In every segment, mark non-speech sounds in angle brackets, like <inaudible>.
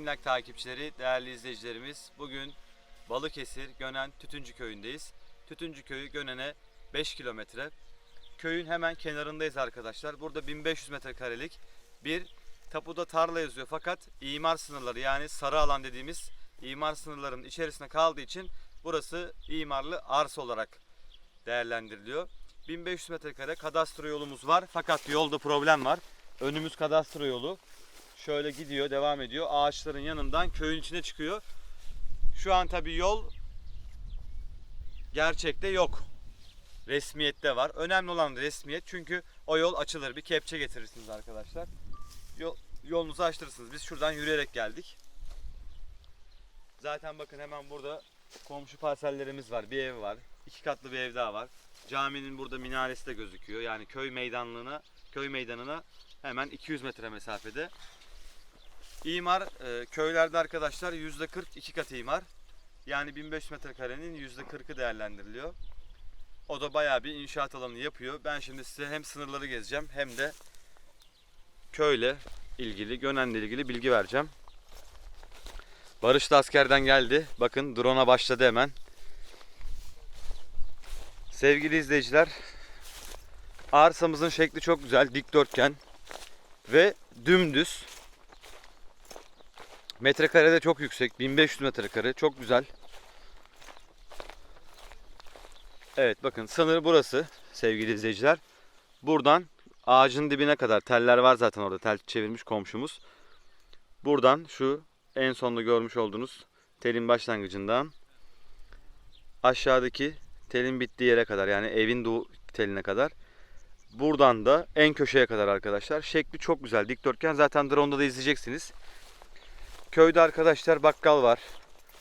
Emlak takipçileri, değerli izleyicilerimiz bugün Balıkesir Gönen Tütüncü Köyü'ndeyiz. Tütüncü Köyü Gönen'e 5 kilometre. Köyün hemen kenarındayız arkadaşlar. Burada 1500 metrekarelik bir tapuda tarla yazıyor fakat imar sınırları yani sarı alan dediğimiz imar sınırlarının içerisine kaldığı için burası imarlı arsa olarak değerlendiriliyor. 1500 metrekare kadastro yolumuz var fakat yolda problem var. Önümüz kadastro yolu. Şöyle gidiyor, devam ediyor. Ağaçların yanından köyün içine çıkıyor. Şu an tabii yol gerçekte yok. Resmiyette var. Önemli olan resmiyet çünkü o yol açılır. Bir kepçe getirirsiniz arkadaşlar. Yol, yolunuzu açtırırsınız. Biz şuradan yürüyerek geldik. Zaten bakın hemen burada komşu parsellerimiz var. Bir ev var. iki katlı bir ev daha var. Caminin burada minaresi de gözüküyor. Yani köy meydanlığına, köy meydanına hemen 200 metre mesafede. İmar e, köylerde arkadaşlar %40 iki katı imar. Yani 1500 metrekarenin %40'ı değerlendiriliyor. O da bayağı bir inşaat alanı yapıyor. Ben şimdi size hem sınırları gezeceğim hem de köyle ilgili, Gönen'le ilgili bilgi vereceğim. Barış da askerden geldi. Bakın drone'a başladı hemen. Sevgili izleyiciler, arsamızın şekli çok güzel, dikdörtgen ve dümdüz. Metrekare de çok yüksek, 1500 metrekare, çok güzel. Evet bakın sınır burası sevgili izleyiciler. Buradan ağacın dibine kadar teller var zaten orada tel çevirmiş komşumuz. Buradan şu en sonda görmüş olduğunuz telin başlangıcından aşağıdaki telin bittiği yere kadar yani evin doğu teline kadar. Buradan da en köşeye kadar arkadaşlar. Şekli çok güzel dikdörtgen zaten drone'da da izleyeceksiniz. Köyde arkadaşlar bakkal var.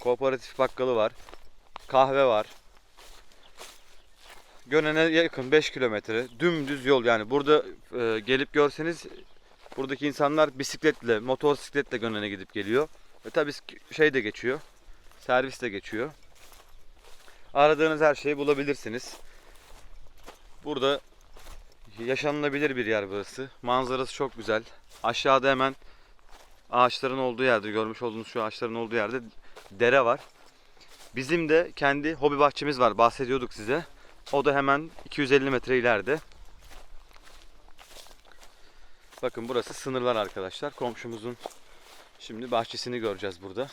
Kooperatif bakkalı var. Kahve var. Gönen'e yakın 5 kilometre dümdüz yol yani burada e, gelip görseniz buradaki insanlar bisikletle motosikletle Gönen'e gidip geliyor. Ve tabii şey de geçiyor servis de geçiyor. Aradığınız her şeyi bulabilirsiniz. Burada yaşanılabilir bir yer burası. Manzarası çok güzel. Aşağıda hemen ağaçların olduğu yerde görmüş olduğunuz şu ağaçların olduğu yerde dere var. Bizim de kendi hobi bahçemiz var bahsediyorduk size. O da hemen 250 metre ileride. Bakın burası sınırlar arkadaşlar. Komşumuzun şimdi bahçesini göreceğiz burada.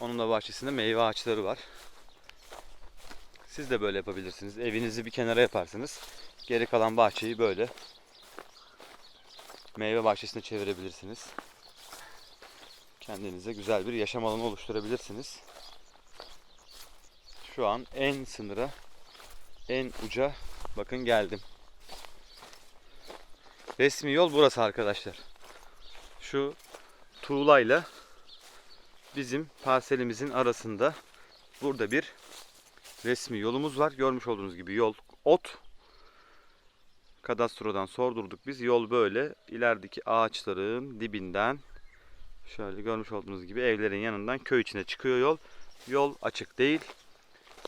Onun da bahçesinde meyve ağaçları var. Siz de böyle yapabilirsiniz. Evinizi bir kenara yaparsınız. Geri kalan bahçeyi böyle meyve bahçesine çevirebilirsiniz. Kendinize güzel bir yaşam alanı oluşturabilirsiniz. Şu an en sınıra en uca bakın geldim. Resmi yol burası arkadaşlar. Şu tuğlayla bizim parselimizin arasında burada bir resmi yolumuz var. Görmüş olduğunuz gibi yol ot. Kadastrodan sordurduk biz. Yol böyle ilerideki ağaçların dibinden şöyle görmüş olduğunuz gibi evlerin yanından köy içine çıkıyor yol. Yol açık değil.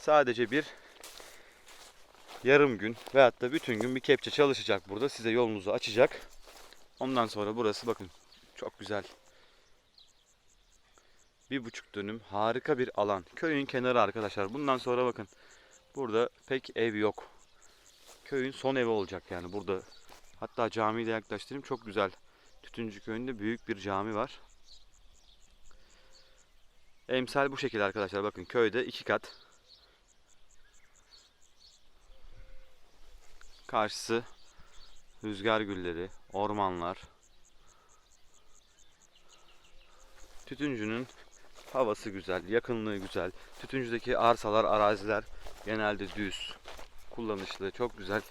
Sadece bir yarım gün veyahut da bütün gün bir kepçe çalışacak burada. Size yolunuzu açacak. Ondan sonra burası bakın çok güzel. Bir buçuk dönüm harika bir alan. Köyün kenarı arkadaşlar. Bundan sonra bakın burada pek ev yok. Köyün son evi olacak yani burada. Hatta camiyi de yaklaştırayım. Çok güzel. Tütüncü köyünde büyük bir cami var. Emsal bu şekilde arkadaşlar. Bakın köyde iki kat. Karşısı rüzgar gülleri, ormanlar. Tütüncünün havası güzel, yakınlığı güzel. Tütüncüdeki arsalar, araziler genelde düz, kullanışlı, çok güzel.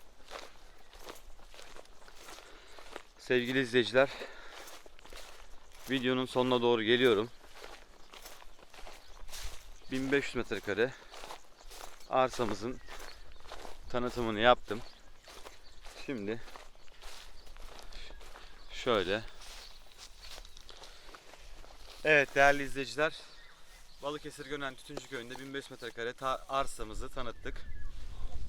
Sevgili izleyiciler, videonun sonuna doğru geliyorum. 1500 metrekare arsamızın tanıtımını yaptım. Şimdi şöyle. Evet değerli izleyiciler. Balıkesir Gönen Tütüncü Köyü'nde 1500 metrekare ta- arsamızı tanıttık.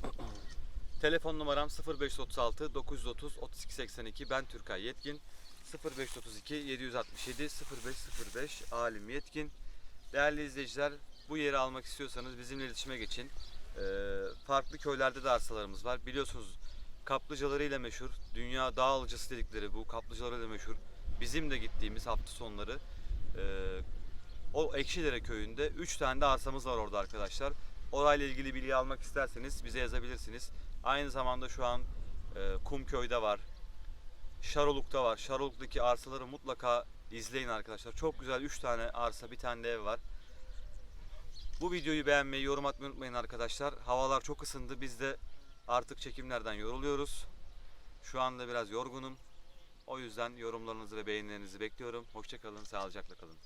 <clears throat> Telefon numaram 0536 930 3282. Ben Türkay Yetkin. 0532 767 0505 Alim Yetkin. Değerli izleyiciler bu yeri almak istiyorsanız bizimle iletişime geçin. Ee, farklı köylerde de arsalarımız var. Biliyorsunuz kaplıcalarıyla meşhur. Dünya dağ alıcısı dedikleri bu kaplıcalarıyla meşhur. Bizim de gittiğimiz hafta sonları e, o Ekşidere köyünde 3 tane de arsamız var orada arkadaşlar. Orayla ilgili bilgi almak isterseniz bize yazabilirsiniz. Aynı zamanda şu an e, Kumköy'de var. Şaroluk'ta var. Şaroluk'taki arsaları mutlaka izleyin arkadaşlar. Çok güzel 3 tane arsa, bir tane de ev var. Bu videoyu beğenmeyi, yorum atmayı unutmayın arkadaşlar. Havalar çok ısındı. Biz de artık çekimlerden yoruluyoruz. Şu anda biraz yorgunum. O yüzden yorumlarınızı ve beğenilerinizi bekliyorum. Hoşçakalın, sağlıcakla kalın.